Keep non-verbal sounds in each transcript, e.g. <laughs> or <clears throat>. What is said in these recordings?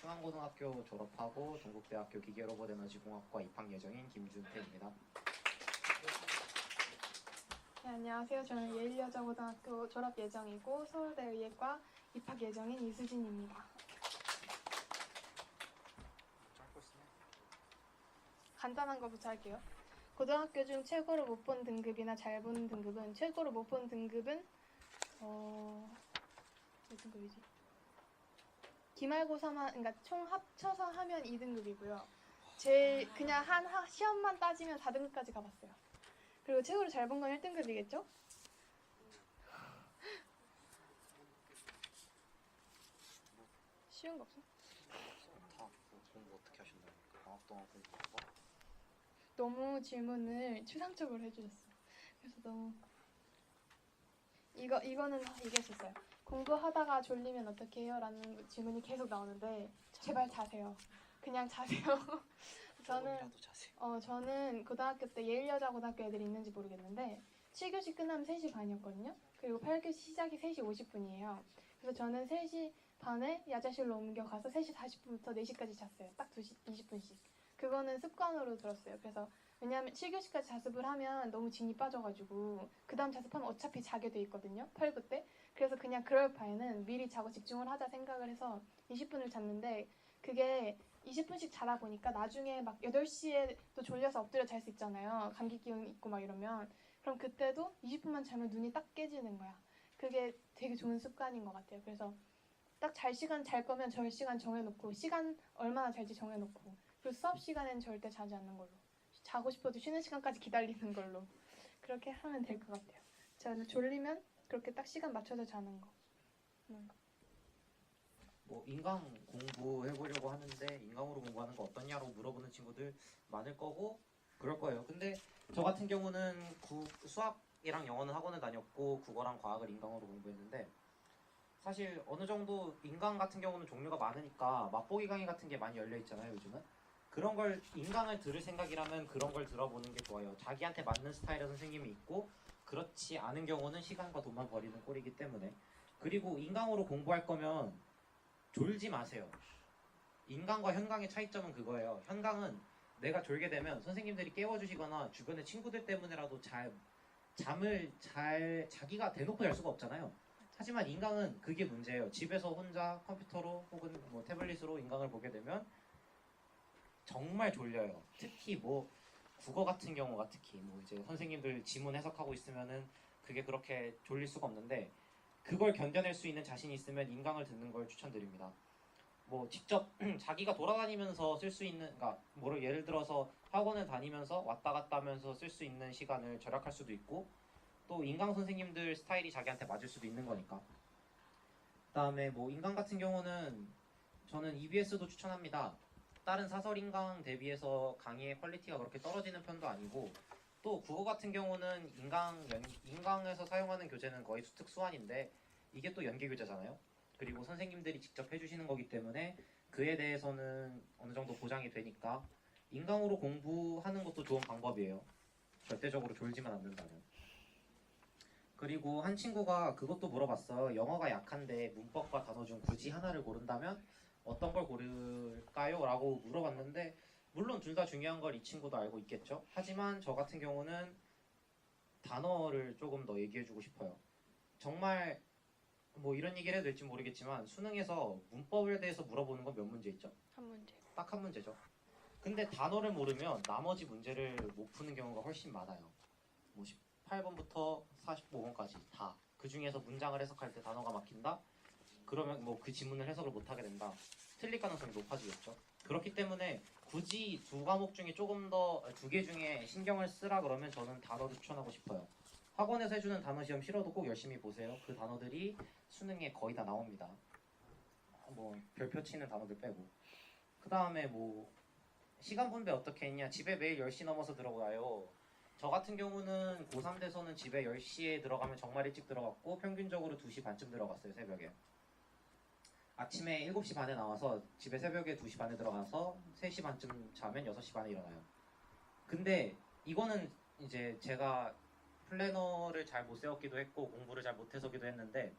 충안고등학교 졸업하고 동국대학교 기계로봇에너지공학과 입학 예정인 김준태입니다. 네, 안녕하세요. 저는 예일여자고등학교 졸업 예정이고 서울대 의예과 입학 예정인 이수진입니다. 간단한 거부터 할게요. 고등학교 중 최고로 못 본 등급이나 잘 본 등급은 최고로 못 본 등급은 어... 몇 등급이지? 기말고사만 그러니까 총 합쳐서 하면 2등급이고요. 제일 그냥 한 하- 시험만 따지면 4등급까지 가봤어요. 그리고 최고로 잘 본 건 1등급이겠죠? 쉬운 거 없어? 다뭐 공부 어떻게 하신다니까 방학 동안 공부한 거? 너무 질문을 추상적으로 해주셨어. 그래서 너무 이거 이거는 이겼었어요. 공부하다가 졸리면 어떻게 해요? 라는 질문이 계속 나오는데 제발 자세요. 그냥 자세요. <laughs> 저는. 어 저는 고등학교 때 예일여자 고등학교 애들이 있는지 모르겠는데 7교시 끝나면 3시 반이었거든요. 그리고 8교시 시작이 3시 50분이에요. 그래서 저는 3시 반에 야자실로 옮겨가서 3시 40분부터 4시까지 잤어요. 딱 2시 20분씩. 그거는 습관으로 들었어요. 그래서 왜냐하면 7교시까지 자습을 하면 너무 진이 빠져가지고 그 다음 자습하면 어차피 자게 돼 있거든요. 8구 때. 그래서 그냥 그럴 바에는 미리 자고 집중을 하자 생각을 해서 20분을 잤는데 그게 20분씩 자다 보니까 나중에 막 8시에 또 졸려서 엎드려 잘 수 있잖아요. 감기 기운 있고 막 이러면. 그럼 그때도 20분만 자면 눈이 딱 깨지는 거야. 그게 되게 좋은 습관인 것 같아요. 그래서 딱 잘 시간 잘 거면 절 시간 정해놓고 시간 얼마나 잘지 정해놓고 그리고 수업 시간엔 절대 자지 않는 걸로 자고 싶어도 쉬는 시간까지 기다리는 걸로 그렇게 하면 될 것 같아요. 저는 졸리면 그렇게 딱 시간 맞춰서 자는 거. 음. 뭐 인강 공부해보려고 하는데 인강으로 공부하는 거 어떠냐고 물어보는 친구들 많을 거고 그럴 거예요. 근데 저 같은 경우는 구, 수학이랑 영어는 학원을 다녔고 국어랑 과학을 인강으로 공부했는데 사실 어느 정도 인강 같은 경우는 종류가 많으니까 맛보기 강의 같은 게 많이 열려 있잖아요 요즘은 그런 걸 인강을 들을 생각이라면 그런 걸 들어보는 게 좋아요. 자기한테 맞는 스타일의 선생님이 있고 그렇지 않은 경우는 시간과 돈만 버리는 꼴이기 때문에 그리고 인강으로 공부할 거면 졸지 마세요. 인강과 현강의 차이점은 그거예요. 현강은 내가 졸게 되면 선생님들이 깨워주시거나 주변의 친구들 때문에라도 잘 잠을 잘 자기가 대놓고 잘 수가 없잖아요. 하지만 인강은 그게 문제예요. 집에서 혼자 컴퓨터로 혹은 뭐 태블릿으로 인강을 보게 되면 정말 졸려요. 특히 뭐 국어 같은 경우가 특히 뭐 이제 선생님들 지문 해석하고 있으면은 그게 그렇게 졸릴 수가 없는데 그걸 견뎌낼 수 있는 자신이 있으면 인강을 듣는 걸 추천드립니다. 뭐 직접 <clears throat> 자기가 돌아다니면서 쓸 수 있는 그러니까 뭐를 예를 들어서 학원을 다니면서 왔다 갔다 하면서 쓸 수 있는 시간을 절약할 수도 있고 또 인강 선생님들 스타일이 자기한테 맞을 수도 있는 거니까. 그다음에 뭐 인강 같은 경우는 저는 EBS도 추천합니다. 다른 사설 인강 대비해서 강의의 퀄리티가 그렇게 떨어지는 편도 아니고 또 국어 같은 경우는 인강 연, 인강에서 사용하는 교재는 거의 수특수한인데 이게 또 연계 교재잖아요. 그리고 선생님들이 직접 해주시는 거기 때문에 그에 대해서는 어느 정도 보장이 되니까 인강으로 공부하는 것도 좋은 방법이에요. 절대적으로 졸지만 않는다면. 그리고 한 친구가 그것도 물어봤어. 영어가 약한데 문법과 단어 중 굳이 하나를 고른다면 어떤 걸 고를까요? 라고 물어봤는데 물론 둘 다 중요한 걸 이 친구도 알고 있겠죠. 하지만 저 같은 경우는 단어를 조금 더 얘기해주고 싶어요. 정말 뭐 이런 얘기를 해도 될지 모르겠지만 수능에서 문법에 대해서 물어보는 건 몇 문제 있죠? 한 문제. 딱 한 문제죠. 근데 단어를 모르면 나머지 문제를 못 푸는 경우가 훨씬 많아요. 뭐 18번부터 45번까지 다. 그 중에서 문장을 해석할 때 단어가 막힌다? 그러면 뭐 그 지문을 해석을 못 하게 된다. 틀릴 가능성이 높아지겠죠. 그렇기 때문에 굳이 두 과목 중에 조금 더 두 개 중에 신경을 쓰라 그러면 저는 단어를 추천하고 싶어요. 학원에서 해주는 단어 시험 싫어도 꼭 열심히 보세요. 그 단어들이 수능에 거의 다 나옵니다. 뭐 별표 치는 단어들 빼고. 그 다음에 뭐 시간 분배 어떻게 했냐? 집에 매일 10시 넘어서 들어가요. 저 같은 경우는 고3 돼서는 집에 10시에 들어가면 정말 일찍 들어갔고 평균적으로 2시 반쯤 들어갔어요, 새벽에. 아침에 7시 반에 나와서 집에 새벽에 2시 반에 들어가서 3시 반쯤 자면 6시 반에 일어나요. 근데 이거는 이제 제가 플래너를 잘 못 세웠기도 했고 공부를 잘 못해서기도 했는데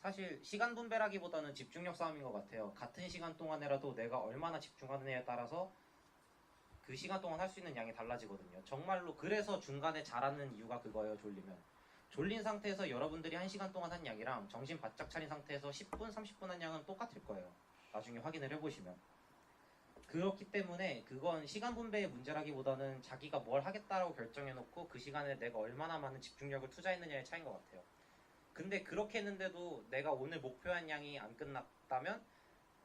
사실 시간 분배라기보다는 집중력 싸움인 것 같아요. 같은 시간 동안에라도 내가 얼마나 집중하느냐에 따라서 그 시간 동안 할 수 있는 양이 달라지거든요. 정말로 그래서 중간에 잘하는 이유가 그거예요. 졸리면 졸린 상태에서 여러분들이 한 시간 동안 한 양이랑 정신 바짝 차린 상태에서 10분, 30분 한 양은 똑같을 거예요. 나중에 확인을 해보시면. 그렇기 때문에 그건 시간 분배의 문제라기보다는 자기가 뭘 하겠다라고 결정해놓고 그 시간에 내가 얼마나 많은 집중력을 투자했느냐의 차이인 것 같아요. 근데 그렇게 했는데도 내가 오늘 목표한 양이 안 끝났다면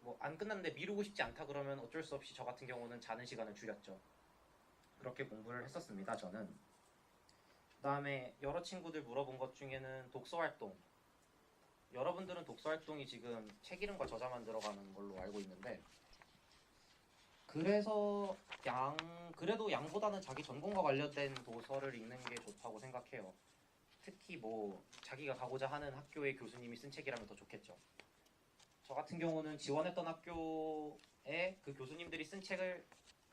뭐 안 끝났는데 미루고 싶지 않다 그러면 어쩔 수 없이 저 같은 경우는 자는 시간을 줄였죠. 그렇게 공부를 했었습니다. 저는. 그다음에 여러 친구들 물어본 것 중에는 독서 활동. 여러분들은 독서 활동이 지금 책 이름과 저자만 들어가는 걸로 알고 있는데 그래서 양 그래도 양보다는 자기 전공과 관련된 도서를 읽는 게 좋다고 생각해요. 특히 뭐 자기가 가고자 하는 학교의 교수님이 쓴 책이라면 더 좋겠죠. 저 같은 경우는 지원했던 학교에 그 교수님들이 쓴 책을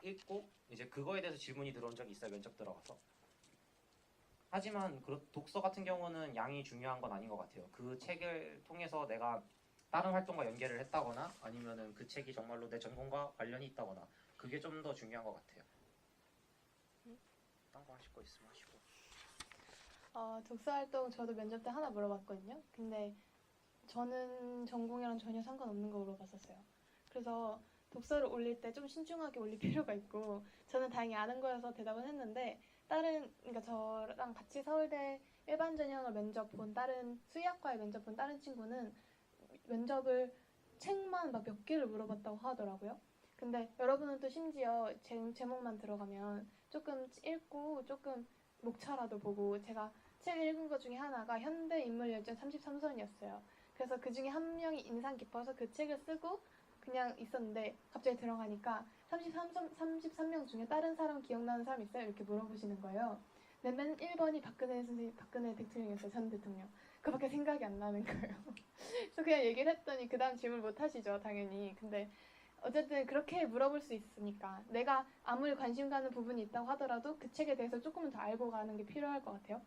읽고 이제 그거에 대해서 질문이 들어온 적이 있어요 면접 들어가서. 하지만 그 독서 같은 경우는 양이 중요한 건 아닌 것 같아요. 그 책을 통해서 내가 다른 활동과 연계를 했다거나 아니면은 그 책이 정말로 내 전공과 관련이 있다거나 그게 좀 더 중요한 것 같아요. 딴 거 하실 거 있으면 하시고. 어, 독서 활동 저도 면접 때 하나 물어봤거든요. 근데 저는 전공이랑 전혀 상관없는 거 물어봤었어요. 그래서 독서를 올릴 때 좀 신중하게 올릴 <laughs> 필요가 있고 저는 다행히 아는 거여서 대답은 했는데 다른 그러니까 저랑 같이 서울대 일반 전형을 면접 본 다른 수의학과에 면접 본 다른 친구는 면접을 책만 막 몇 개를 물어봤다고 하더라고요. 근데 여러분은 또 심지어 제, 제목만 들어가면 조금 읽고 조금 목차라도 보고 제가 책 읽은 것 중에 하나가 현대 인물 열전 33선이었어요. 그래서 그 중에 한 명이 인상 깊어서 그 책을 쓰고 그냥 있었는데 갑자기 들어가니까 33, 33명 중에 다른 사람 기억나는 사람 있어요? 이렇게 물어보시는 거예요. 근데 맨 1번이 박근혜 선생님, 박근혜 대통령이었어요. 전 대통령. 그 밖에 생각이 안 나는 거예요. <laughs> 그래서 그냥 얘기를 했더니 그 다음 질문 못 하시죠, 당연히. 근데 어쨌든 그렇게 물어볼 수 있으니까 내가 아무리 관심 가는 부분이 있다고 하더라도 그 책에 대해서 조금은 더 알고 가는 게 필요할 것 같아요.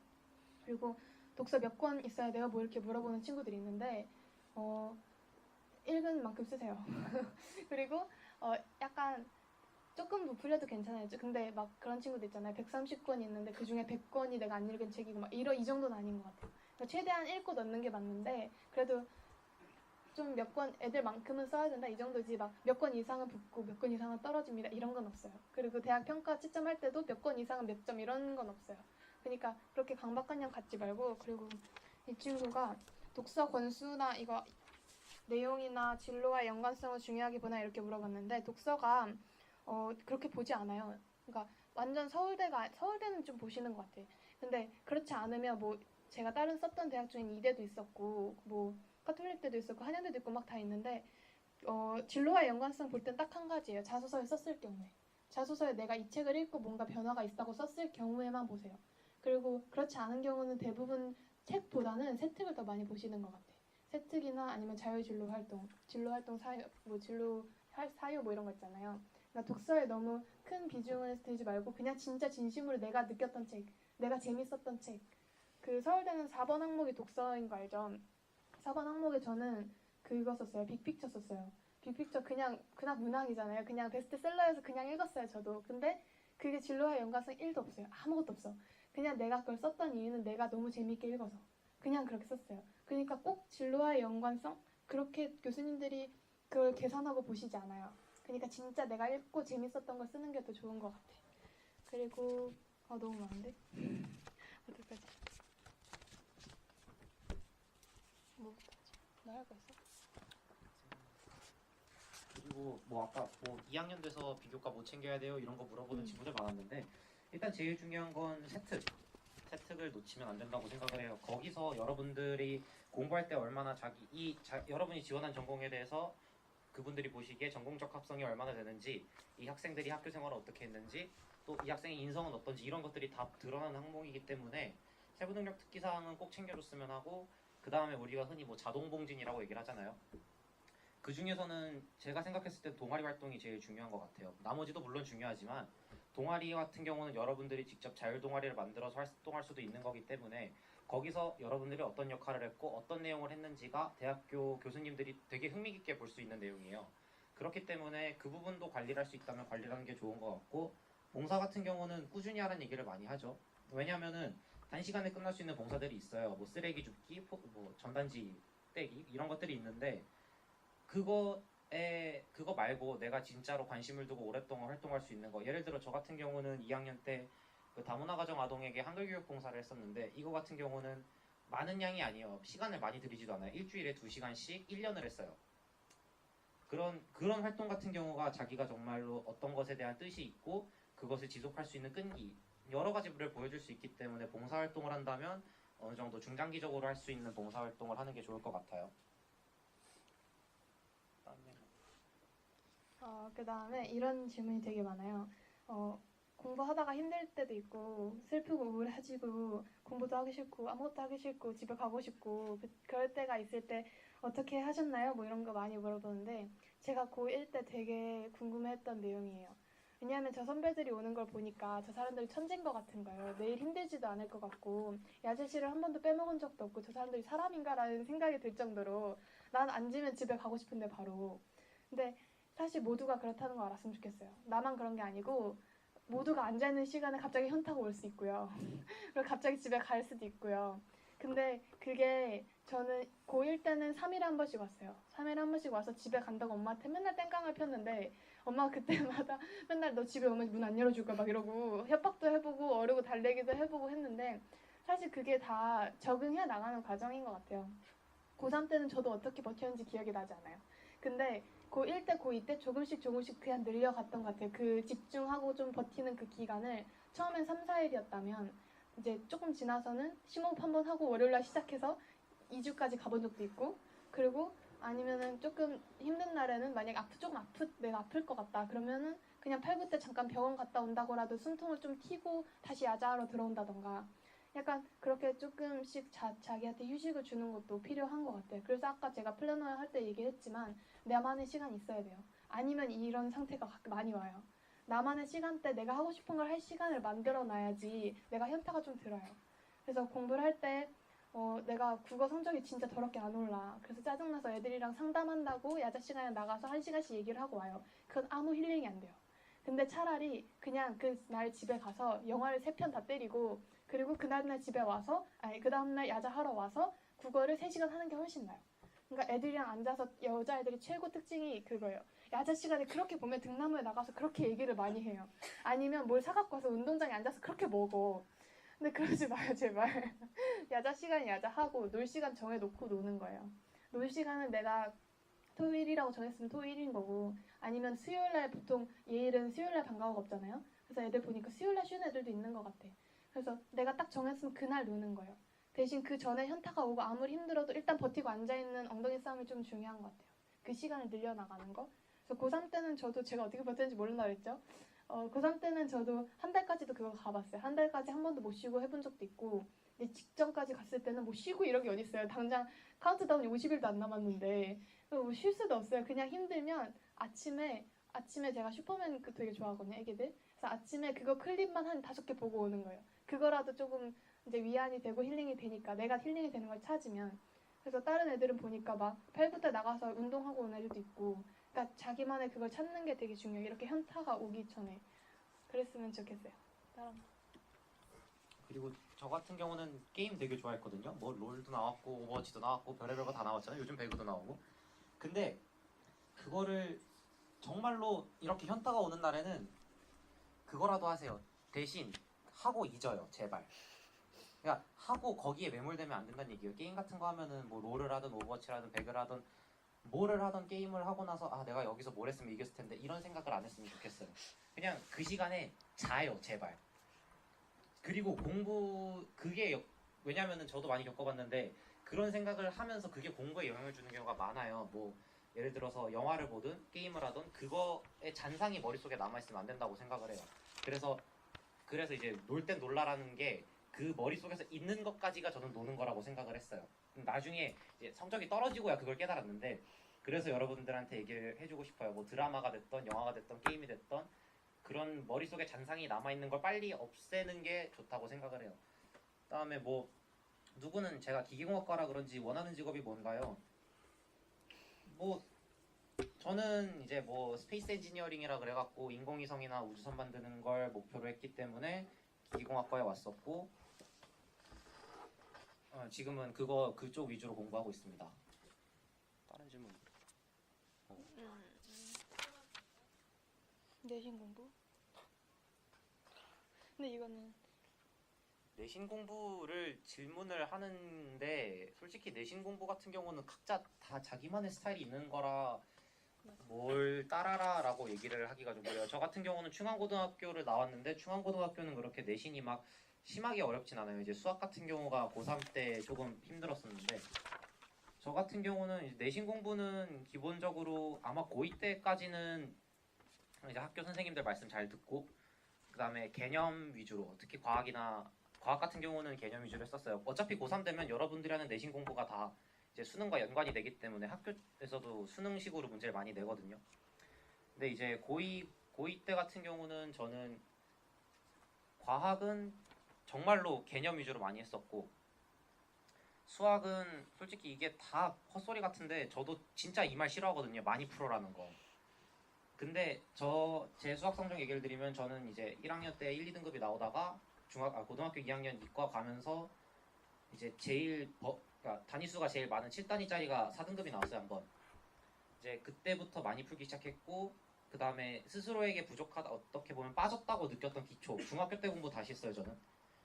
그리고 독서 몇 권 있어야 돼요? 뭐 이렇게 물어보는 친구들이 있는데 어, 읽은 만큼 쓰세요. <laughs> 그리고 어, 약간 조금 부풀려도 괜찮아요. 근데 막 그런 친구들 있잖아요. 130권 있는데 그 중에 100권이 내가 안 읽은 책이고 막 이러 이 정도는 아닌 것 같아요. 그러니까 최대한 읽고 넣는 게 맞는데 그래도 좀 몇 권 애들만큼은 써야 된다 이 정도지 막 몇 권 이상은 붙고 몇 권 이상은 떨어집니다 이런 건 없어요. 그리고 대학 평가 채점할 때도 몇 권 이상은 몇 점 이런 건 없어요. 그러니까 그렇게 강박관념 갖지 말고 그리고 이 친구가 독서 권수나 이거 내용이나 진로와 연관성을 중요하기보다 이렇게 물어봤는데 독서가 어, 그렇게 보지 않아요. 그러니까 완전 서울대가 서울대는 좀 보시는 것 같아. 근데 그렇지 않으면 뭐 제가 다른 썼던 대학 중엔 이대도 있었고 뭐 카톨릭대도 있었고 한양대도 있고 막 다 있는데 어, 진로와 연관성 볼 땐 딱 한 가지예요. 자소서에 썼을 경우에 자소서에 내가 이 책을 읽고 뭔가 변화가 있다고 썼을 경우에만 보세요. 그리고 그렇지 않은 경우는 대부분 책보다는 세특을 더 많이 보시는 것 같아. 세특이나 아니면 자유진로 활동, 진로 활동 사유, 뭐 진로 할- 사유 뭐 이런 거 있잖아요. 그러니까 독서에 너무 큰 비중을 두지 말고 그냥 진짜 진심으로 내가 느꼈던 책, 내가 재밌었던 책. 그 서울대는 4번 항목이 독서인 거 알죠? 4번 항목에 저는 그거 썼어요. 빅픽처 썼어요. 빅픽처 그냥 그냥 문학이잖아요. 그냥 베스트셀러여서 그냥 읽었어요. 저도. 근데 그게 진로와 연관성 1도 없어요. 아무것도 없어. 그냥 내가 그걸 썼던 이유는 내가 너무 재밌게 읽어서 그냥 그렇게 썼어요. 그러니까 꼭 진로와의 연관성 그렇게 교수님들이 그걸 계산하고 보시지 않아요. 그러니까 진짜 내가 읽고 재밌었던 걸 쓰는 게 더 좋은 것 같아. 그리고 아 너무 많은데 <laughs> 어떡하지? 뭐부터 하지? 나할 거 있어? 그리고 뭐 아까 뭐 2학년 돼서 비교과 못 챙겨야 돼요 이런 거 물어보는 음. 친구들 많았는데 일단 제일 중요한 건 세특 세특을 놓치면 안 된다고 생각을 해요 거기서 여러분들이 공부할 때 얼마나 자기 이 자, 여러분이 지원한 전공에 대해서 그분들이 보시기에 전공적 합성이 얼마나 되는지 이 학생들이 학교 생활을 어떻게 했는지 또 이 학생의 인성은 어떤지 이런 것들이 다 드러나는 항목이기 때문에 세부 능력 특기 사항은 꼭 챙겨줬으면 하고 그 다음에 우리가 흔히 뭐 자동봉진이라고 얘기를 하잖아요. 그 중에서는 제가 생각했을 때 동아리 활동이 제일 중요한 것 같아요. 나머지도 물론 중요하지만 동아리 같은 경우는 여러분들이 직접 자율 동아리를 만들어서 활동할 수도 있는 거기 때문에 거기서 여러분들이 어떤 역할을 했고 어떤 내용을 했는지가 대학교 교수님들이 되게 흥미깊게 볼 수 있는 내용이에요. 그렇기 때문에 그 부분도 관리를 할 수 있다면 관리를 하는 게 좋은 것 같고 봉사 같은 경우는 꾸준히 하라는 얘기를 많이 하죠. 왜냐하면은 단시간에 끝날 수 있는 봉사들이 있어요. 뭐 쓰레기 줍기, 포- 뭐 전단지 떼기 이런 것들이 있는데 그거 에 그거 말고 내가 진짜로 관심을 두고 오랫동안 활동할 수 있는 거. 예를 들어 저 같은 경우는 2학년 때 그 다문화 가정 아동에게 한글 교육 봉사를 했었는데 이거 같은 경우는 많은 양이 아니에요. 시간을 많이 들이지도 않아요. 일주일에 2시간씩 1년을 했어요. 그런 그런 활동 같은 경우가 자기가 정말로 어떤 것에 대한 뜻이 있고 그것을 지속할 수 있는 끈기 여러 가지를 보여줄 수 있기 때문에 봉사 활동을 한다면 어느 정도 중장기적으로 할 수 있는 봉사 활동을 하는 게 좋을 것 같아요. 그다음에 어, 그 다음에 이런 질문이 되게 많아요. 어, 공부하다가 힘들 때도 있고 슬프고 우울해지고 공부도 하기 싫고 아무것도 하기 싫고 집에 가고 싶고 그, 그럴 때가 있을 때 어떻게 하셨나요? 뭐 이런 거 많이 물어보는데 제가 고1 때 되게 궁금해했던 내용이에요. 왜냐하면 저 선배들이 오는 걸 보니까 저 사람들이 천재인 것 같은 거예요. 내일 힘들지도 않을 것 같고 야제시를 한 번도 빼먹은 적도 없고 저 사람들이 사람인가라는 생각이 들 정도로 난 앉으면 집에 가고 싶은데 바로 근데 사실 모두가 그렇다는 거 알았으면 좋겠어요. 나만 그런 게 아니고 모두가 앉아 있는 시간에 갑자기 현타가 올 수 있고요. <laughs> 그리고 갑자기 집에 갈 수도 있고요. 근데 그게 저는 고1 때는 3일에 한 번씩 왔어요. 3일에 한 번씩 와서 집에 간다고 엄마한테 맨날 땡깡을 폈는데 엄마가 그때마다 <laughs> 맨날 너 집에 오면 문 안 열어줄 거야 막 이러고 협박도 해보고 어르고 달래기도 해보고 했는데 사실 그게 다 적응해 나가는 과정인 것 같아요. 고3 때는 저도 어떻게 버텼는지 기억이 나지 않아요. 근데 고1 때, 고2 때 조금씩 조금씩 그냥 늘려갔던 것 같아요. 그 집중하고 좀 버티는 그 기간을 처음엔 3, 4일이었다면 이제 조금 지나서는 심호흡 한 번 하고 월요일날 시작해서 2주까지 가본 적도 있고 그리고 아니면은 조금 힘든 날에는 만약 아프 조금 아프 내가 아플 것 같다 그러면은 그냥 8, 9때 잠깐 병원 갔다 온다고라도 숨통을 좀 튀고 다시 야자하러 들어온다던가 약간 그렇게 조금씩 자, 자기한테 휴식을 주는 것도 필요한 것 같아요. 그래서 아까 제가 플래너 할 때 얘기했지만 나만의 시간이 있어야 돼요. 아니면 이런 상태가 가- 많이 와요. 나만의 시간대 내가 하고 싶은 걸 할 시간을 만들어 놔야지 내가 현타가 좀 들어요. 그래서 공부를 할때 어, 내가 국어 성적이 진짜 더럽게 안 올라. 그래서 짜증나서 애들이랑 상담한다고 야자 시간에 나가서 한 시간씩 얘기를 하고 와요. 그건 아무 힐링이 안 돼요. 근데 차라리 그냥 그날 집에 가서 영화를 세 편 다 때리고 그리고 그 다음날 집에 와서 아니 그 다음날 야자 하러 와서 국어를 3시간 하는 게 훨씬 나아요. 그러니까 애들이랑 앉아서 여자애들이 최고 특징이 그거예요. 야자 시간에 그렇게 보면 등나무에 나가서 그렇게 얘기를 많이 해요. 아니면 뭘 사갖고 와서 운동장에 앉아서 그렇게 먹어. 근데 그러지 마요 제발. <laughs> 야자 시간 야자 하고 놀 시간 정해놓고 노는 거예요. 놀 시간은 내가 토요일이라고 정했으면 토요일인 거고 아니면 수요일날 보통 예일은 수요일날 방과후가 없잖아요. 그래서 애들 보니까 수요일날 쉬는 애들도 있는 것 같아. 그래서 내가 딱 정했으면 그날 노는 거예요. 대신 그 전에 현타가 오고 아무리 힘들어도 일단 버티고 앉아있는 엉덩이 싸움이 좀 중요한 것 같아요. 그 시간을 늘려나가는 거. 그래서 고3 때는 저도 제가 어떻게 버텼는지 모른다 그랬죠. 어, 고3 때는 저도 한 달까지도 그거 가봤어요. 한 달까지 한 번도 못 쉬고 해본 적도 있고 근데 직전까지 갔을 때는 뭐 쉬고 이런 게 어딨어요. 당장 카운트다운이 50일도 안 남았는데 뭐 쉴 수도 없어요. 그냥 힘들면 아침에 아침에 제가 슈퍼맨 그 되게 좋아하거든요, 애기들. 그래서 아침에 그거 클립만 한 다섯 개 보고 오는 거예요. 그거라도 조금 이제 위안이 되고 힐링이 되니까 내가 힐링이 되는 걸 찾으면 그래서 다른 애들은 보니까 막 8, 9때 나가서 운동하고 온 애들도 있고 그러니까 자기만의 그걸 찾는 게 되게 중요해요. 이렇게 현타가 오기 전에 그랬으면 좋겠어요. 다른 그리고 저 같은 경우는 게임 되게 좋아했거든요. 뭐 롤도 나왔고 오버워치도 나왔고 별의별 거 다 나왔잖아요. 요즘 배그도 나오고. 근데 그거를 정말로 이렇게 현타가 오는 날에는 그거라도 하세요. 대신 하고 잊어요. 제발. 그러니까 하고 거기에 매몰되면 안 된다는 얘기예요. 게임 같은 거 하면은 뭐 롤을 하든 오버워치를 하든 배그를 하든 뭐를 하던 게임을 하고 나서 아 내가 여기서 뭘 했으면 이겼을 텐데 이런 생각을 안 했으면 좋겠어요. 그냥 그 시간에 자요 제발. 그리고 공부 그게 역- 왜냐면은 저도 많이 겪어봤는데 그런 생각을 하면서 그게 공부에 영향을 주는 경우가 많아요. 뭐 예를 들어서 영화를 보든 게임을 하든 그거의 잔상이 머릿속에 남아 있으면 안 된다고 생각을 해요. 그래서 그래서 이제 놀 땐 놀라라는 게 그 머릿속에서 있는 것까지가 저는 노는 거라고 생각을 했어요. 나중에 성적이 떨어지고야 그걸 깨달았는데 그래서 여러분들한테 얘기를 해주고 싶어요. 뭐 드라마가 됐던 영화가 됐던 게임이 됐던 그런 머릿속에 잔상이 남아 있는 걸 빨리 없애는 게 좋다고 생각을 해요. 그다음에 뭐 누구는 제가 기계공학과라 그런지 원하는 직업이 뭔가요? 뭐 저는 이제 뭐 스페이스 엔지니어링이라 그래갖고 인공위성이나 우주선 만드는 걸 목표로 했기 때문에 기계공학과에 왔었고 어, 지금은 그거 그쪽 위주로 공부하고 있습니다. 다른 질문. 내신 공부? 근데 이거는 내신 공부를 질문을 하는데 솔직히 내신 공부 같은 경우는 각자 다 자기만의 스타일이 있는 거라 뭘 따라라라고 얘기를 하기가 좀 그래요. 저 같은 경우는 충안고등학교를 나왔는데 충안고등학교는 그렇게 내신이 막 심하게 어렵진 않아요. 이제 수학 같은 경우가 고3 때 조금 힘들었었는데 저 같은 경우는 내신 공부는 기본적으로 아마 고2 때까지는 이제 학교 선생님들 말씀 잘 듣고 그다음에 개념 위주로 특히 과학이나 과학 같은 경우는 개념 위주로 했었어요. 어차피 고3 되면 여러분들이 하는 내신 공부가 다 이제 수능과 연관이 되기 때문에 학교에서도 수능식으로 문제를 많이 내거든요. 근데 이제 고2 고2 때 같은 경우는 저는 과학은 정말로 개념 위주로 많이 했었고 수학은 솔직히 이게 다 헛소리 같은데 저도 진짜 이 말 싫어하거든요. 많이 풀어라는 거. 근데 저 제 수학 성적 얘기를 드리면 저는 이제 1학년 때 1, 2등급이 나오다가 중학 아 고등학교 2학년 이과 가면서 이제 제일 버, 그러니까 단위수가 제일 많은 7단위짜리가 4등급이 나왔어요 한번. 이제 그때부터 많이 풀기 시작했고 그 다음에 스스로에게 부족하다 어떻게 보면 빠졌다고 느꼈던 기초 중학교 때 공부 다시 했어요 저는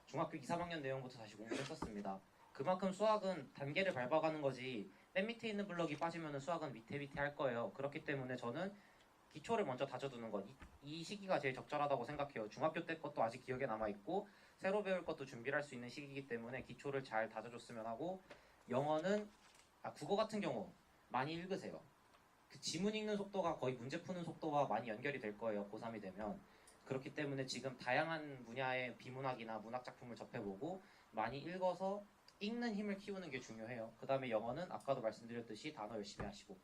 중학교 2, 3학년 내용부터 다시 공부했었습니다. 그만큼 수학은 단계를 밟아가는 거지 맨 밑에 있는 블럭이 빠지면 수학은 밑에 밑에 할 거예요. 그렇기 때문에 저는 기초를 먼저 다져두는 것. 이, 이 시기가 제일 적절하다고 생각해요. 중학교 때 것도 아직 기억에 남아있고, 새로 배울 것도 준비를 할 수 있는 시기이기 때문에 기초를 잘 다져줬으면 하고, 영어는, 아, 국어 같은 경우 많이 읽으세요. 그 지문 읽는 속도가 거의 문제 푸는 속도와 많이 연결이 될 거예요. 고3이 되면. 그렇기 때문에 지금 다양한 분야의 비문학이나 문학 작품을 접해보고, 많이 읽어서 읽는 힘을 키우는 게 중요해요. 그 다음에 영어는 아까도 말씀드렸듯이 단어 열심히 하시고,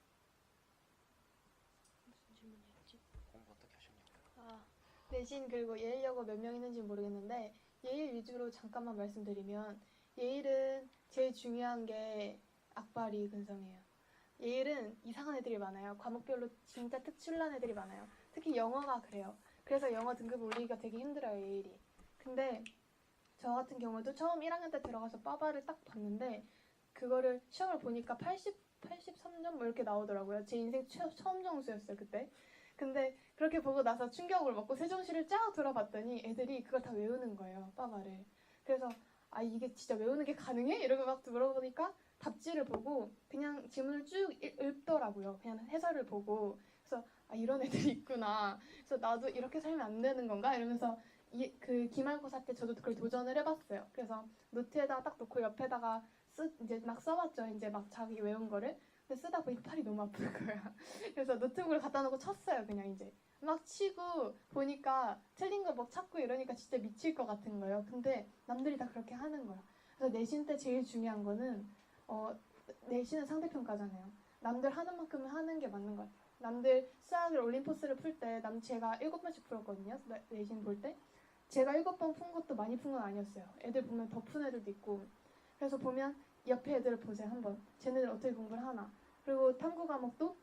무슨 질문이었지? 공부 어떻게 하셨냐고요. 아, 내신 그리고 예일여고 몇 명 있는지 모르겠는데 예일 위주로 잠깐만 말씀드리면 예일은 제일 중요한 게 악바리 근성이에요. 예일은 이상한 애들이 많아요. 과목별로 진짜 특출난 애들이 많아요. 특히 영어가 그래요. 그래서 영어 등급 올리기가 되게 힘들어요, 예일이. 근데 저 같은 경우도 처음 1학년 때 들어가서 빠바를 딱 봤는데 그거를 시험을 보니까 80, 83점 뭐 이렇게 나오더라고요. 제 인생 최, 처음 점수였어요, 그때. 근데 그렇게 보고 나서 충격을 먹고 세종시를 쫙 돌아봤더니 애들이 그걸 다 외우는 거예요, 빠바를. 그래서 아 이게 진짜 외우는 게 가능해? 이러고 막 물어보니까 답지를 보고 그냥 지문을 쭉 읽- 읽더라고요. 그냥 해설을 보고 그래서 아 이런 애들이 있구나. 그래서 나도 이렇게 살면 안 되는 건가? 이러면서 이, 그 기말고사 때 저도 그걸 도전을 해봤어요. 그래서 노트에다 딱 놓고 옆에다가 쓰 이제 막 써봤죠. 이제 막 자기 외운 거를. 근데 쓰다 보니까 팔이 너무 아픈 거야. <laughs> 그래서 노트북을 갖다 놓고 쳤어요. 그냥 이제 막 치고 보니까 틀린 거 막 찾고 이러니까 진짜 미칠 것 같은 거예요. 근데 남들이 다 그렇게 하는 거야. 그래서 내신 때 제일 중요한 거는 어 내신은 상대평가잖아요. 남들 하는 만큼은 하는 게 맞는 것 같아요. 남들 수학을 올림포스를 풀 때 남 제가 일곱 번씩 풀었거든요. 내- 내신 볼 때. 제가 일곱 번 푼 것도 많이 푼 건 아니었어요. 애들 보면 더 푼 애들도 있고. 그래서 보면 옆에 애들을 보세요 한번. 쟤네들 어떻게 공부를 하나. 그리고 탐구 과목도 아,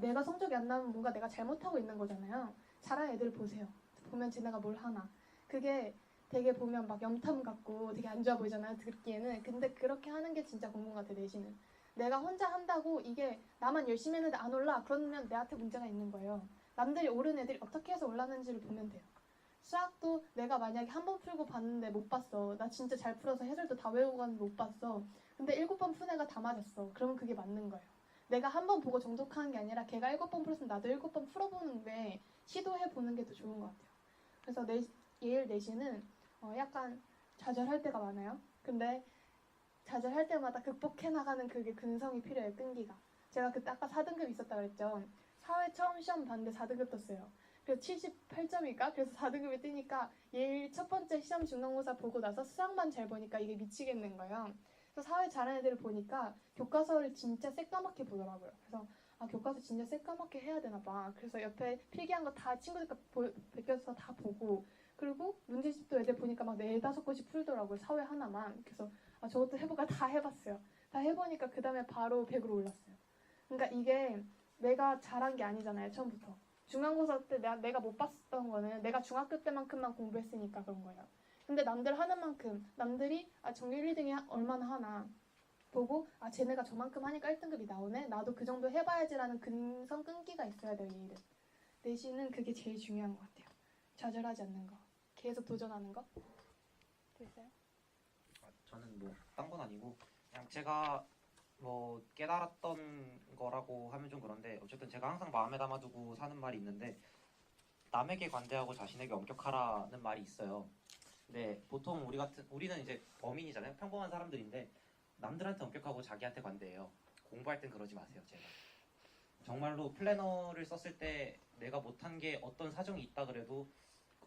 내가 성적이 안 나면 뭔가 내가 잘못하고 있는 거잖아요. 잘하는 애들 보세요. 보면 쟤네가 뭘 하나. 그게 되게 보면 막 염탐 같고 되게 안 좋아 보이잖아요. 듣기에는. 근데 그렇게 하는 게 진짜 공부 같아 내신은. 내가 혼자 한다고 이게 나만 열심히 했는데 안 올라 그러면 내한테 문제가 있는 거예요. 남들이 오른 애들이 어떻게 해서 올랐는지를 보면 돼요. 수학도 내가 만약에 한 번 풀고 봤는데 못 봤어. 나 진짜 잘 풀어서 해설도 다 외우고 갔는데 못 봤어. 근데 일곱 번 푼 애가 다 맞았어. 그러면 그게 맞는 거예요. 내가 한 번 보고 정독하는 게 아니라 걔가 일곱 번 풀었으면 나도 일곱 번 풀어보는 게 시도해 보는 게 더 좋은 것 같아요. 그래서 내, 예일 내신은 어, 약간 좌절할 때가 많아요. 근데 좌절할 때마다 극복해 나가는 그게 근성이 필요해요. 끈기가. 제가 그때 아까 4등급 있었다 그랬죠. 사회 처음 시험 봤는데 4등급 떴어요. 그래서 78점인가? 그래서 4등급이 뜨니까 예일 첫 번째 시험 중간고사 보고 나서 수학만 잘 보니까 이게 미치겠는 거예요. 그래서 사회 잘하는 애들을 보니까 교과서를 진짜 새까맣게 보더라고요. 그래서 아 교과서 진짜 새까맣게 해야 되나 봐. 그래서 옆에 필기한 거 다 친구들 거 보- 베껴서 다 보고 그리고 문제집도 애들 보니까 막 네 다섯 권씩 풀더라고요. 사회 하나만. 그래서 아, 저것도 해볼까 다 해봤어요. 다 해보니까 그 다음에 바로 100으로 올랐어요. 그러니까 이게 내가 잘한 게 아니잖아요 처음부터. 중간고사 때 내가, 내가 못 봤던 거는 내가 중학교 때만큼만 공부했으니까 그런 거예요. 근데 남들 하는 만큼 남들이 아 정규 1, 2등이 얼마나 하나 보고 아 쟤네가 저만큼 하니까 1등급이 나오네 나도 그 정도 해봐야지라는 근성 끈기가 있어야 돼요 이 일은. 내신은 그게 제일 중요한 것 같아요. 좌절하지 않는 거. 계속 도전하는 거. 됐어요? 아, 저는 뭐 딴 건 아니고 그냥 제가 뭐 깨달았던 거라고 하면 좀 그런데 어쨌든 제가 항상 마음에 담아두고 사는 말이 있는데 남에게 관대하고 자신에게 엄격하라는 말이 있어요. 근데 보통 우리 같은 우리는 이제 범인이잖아요. 평범한 사람들인데 남들한테 엄격하고 자기한테 관대해요. 공부할 땐 그러지 마세요, 제가. 정말로 플래너를 썼을 때 내가 못한 게 어떤 사정이 있다 그래도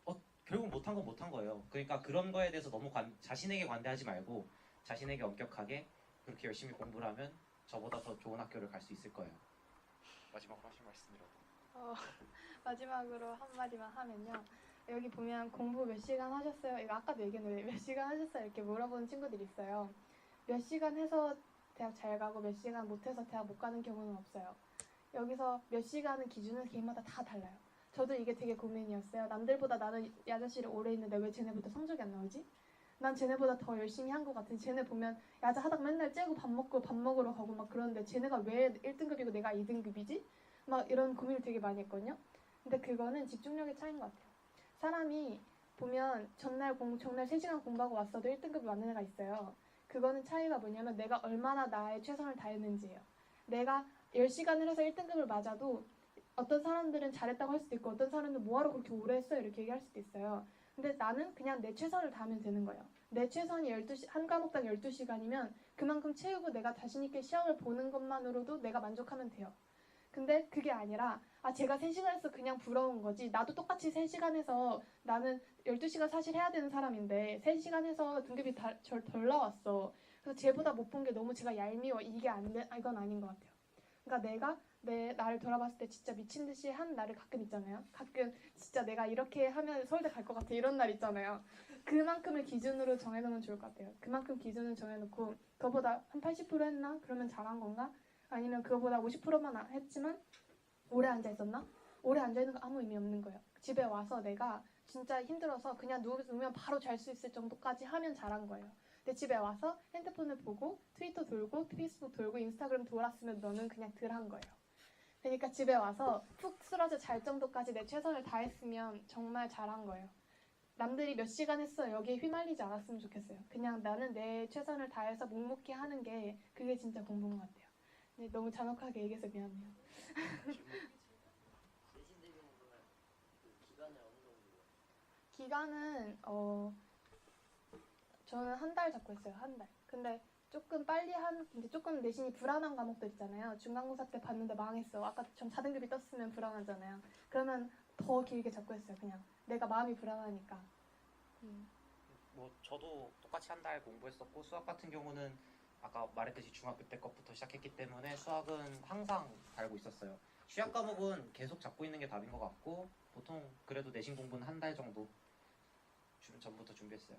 어, 결국 못한 건 못한 거예요. 그러니까 그런 거에 대해서 너무 관- 자신에게 관대하지 말고 자신에게 엄격하게 그렇게 열심히 공부를 하면 저보다 더 좋은 학교를 갈 수 있을 거예요. 마지막으로 하실 말씀이라도. 어, <laughs> 마지막으로 한마디만 하면요. 여기 보면 공부 몇 시간 하셨어요? 이거 아까도 얘기했는데 몇 시간 하셨어요? 이렇게 물어보는 친구들이 있어요. 몇 시간 해서 대학 잘 가고 몇 시간 못해서 대학 못 가는 경우는 없어요. 여기서 몇 시간은 기준은 개인마다 다 달라요. 저도 이게 되게 고민이었어요. 남들보다 나는 야자실에 오래 있는데 왜 쟤네보다 성적이 안 나오지? 난 쟤네보다 더 열심히 한 것 같은. 쟤네 보면 야자 하다가 맨날 째고 밥 먹고 밥 먹으러 가고 막 그러는데 쟤네가 왜 1등급이고 내가 2등급이지? 막 이런 고민을 되게 많이 했거든요. 근데 그거는 집중력의 차이인 것 같아요. 사람이 보면 전날 공 전날 3시간 공부하고 왔어도 1등급이 맞는 애가 있어요. 그거는 차이가 뭐냐면 내가 얼마나 나의 최선을 다했는지예요. 내가 10시간을 해서 1등급을 맞아도 어떤 사람들은 잘했다고 할 수도 있고 어떤 사람들은 뭐하러 그렇게 오래 했어요 이렇게 얘기할 수도 있어요. 근데 나는 그냥 내 최선을 다하면 되는 거예요. 내 최선이 12시, 한 과목당 12시간이면 그만큼 채우고 내가 자신있게 시험을 보는 것만으로도 내가 만족하면 돼요. 근데 그게 아니라 아 제가 3시간 해서 그냥 부러운 거지. 나도 똑같이 3시간 해서 나는 12시간 사실 해야 되는 사람인데 3시간 해서 등급이 다, 절, 덜 나왔어. 그래서 쟤보다 못 본 게 너무 제가 얄미워. 이게 안 돼, 아, 이건 아닌 것 같아요. 그러니까 내가 내 나를 돌아봤을 때 진짜 미친 듯이 한 날을 가끔 있잖아요. 가끔 진짜 내가 이렇게 하면 서울대 갈 것 같아. 이런 날 있잖아요. 그만큼을 기준으로 정해놓으면 좋을 것 같아요. 그만큼 기준을 정해놓고 그거보다 한 80% 했나? 그러면 잘한 건가? 아니면 그거보다 50%만 했지만 오래 앉아 있었나? 오래 앉아 있는 거 아무 의미 없는 거예요. 집에 와서 내가 진짜 힘들어서 그냥 누- 누우면 바로 잘 수 있을 정도까지 하면 잘한 거예요. 근데 집에 와서 핸드폰을 보고 트위터 돌고 페이스북 돌고 인스타그램 돌았으면 너는 그냥 덜 한 거예요. 그러니까 집에 와서 푹 쓰러져 잘 정도까지 내 최선을 다했으면 정말 잘한 거예요. 남들이 몇 시간 했어 여기에 휘말리지 않았으면 좋겠어요. 그냥 나는 내 최선을 다해서 묵묵히 하는 게 그게 진짜 공부인 것 같아요. 네, 너무 잔혹하게 얘기해서 미안해요. 내신 대비는 그러면 그 기간을 어느 정도 기간은 어 저는 한 달 잡고 했어요 한 달. 근데 조금 빨리 한 근데 조금 내신이 불안한 과목들 있잖아요. 중간고사 때 봤는데 망했어. 아까 전 4등급이 떴으면 불안하잖아요. 그러면 더 길게 잡고 했어요. 그냥 내가 마음이 불안하니까. 음. 뭐 저도 똑같이 한 달 공부했었고 수학 같은 경우는 아까 말했듯이 중학교 때 것부터 시작했기 때문에 수학은 항상 알고 있었어요. 취약 과목은 계속 잡고 있는 게 답인 것 같고 보통 그래도 내신 공부는 한 달 정도 주- 전부터 준비했어요.